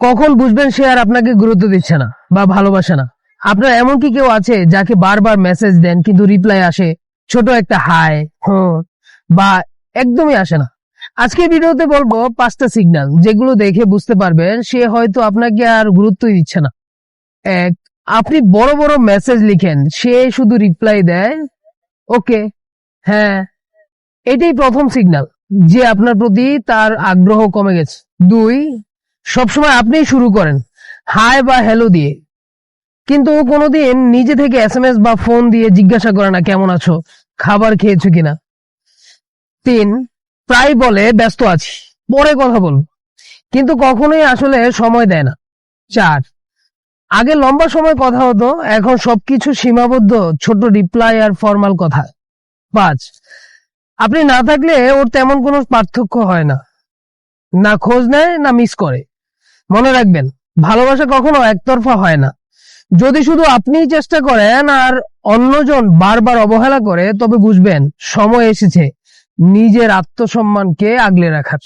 কখন বুঝবেন সে আর আপনাকে গুরুত্ব দিচ্ছে না বা ভালোবাসে না? আপনার এমন কি কেউ আছে যাকে বারবার মেসেজ দেন, কিন্তু রিপ্লাই আসে, ছোট একটা হাই হুম, বা একদমই আসে না। আজকে ভিডিওতে বলব পাঁচটা সিগন্যাল যেগুলো দেখে বুঝতে পারবেন সে হয়তো আপনাকে আর গুরুত্বই দিচ্ছে না। এক, আপনি বড় বড় মেসেজ লিখেন, সে শুধু রিপ্লাই দেয় ওকে হ্যাঁ এটাই প্রথম সিগন্যাল যে আপনার প্রতি তার আগ্রহ কমে গেছে। দুই সবসময় আপনিই শুরু করেন। হাই বা হ্যালো দিয়ে। কিন্তু ও কোনোদিন নিজে থেকে এস বা ফোন দিয়ে জিজ্ঞাসা করে না, কেমন আছো? খাবার খেয়েছো কিনা? তিন, প্রায় বলে, ব্যস্ত আছি। পরে কথা বলব। কিন্তু কখনোই আসলে সময় দেয় না। চার, আগে লম্বা সময় কথা হতো, এখন সবকিছু সীমাবদ্ধ, ছোট রিপ্লাই আর ফর্মাল কথা। পাঁচ, আপনি না থাকলে ওর তেমন কোনো পার্থক্য হয় না। না খোঁজ নেয়, না মিস করে। মনে রাখবেন, ভালোবাসা কখনো একতরফা হয় না। যদি শুধু আপনি চেষ্টা করেন আর অন্যজন বারবার অবহেলা করে, তবে বুঝবেন, সময় এসেছে। নিজের আত্মসম্মানকে আগলে রাখার।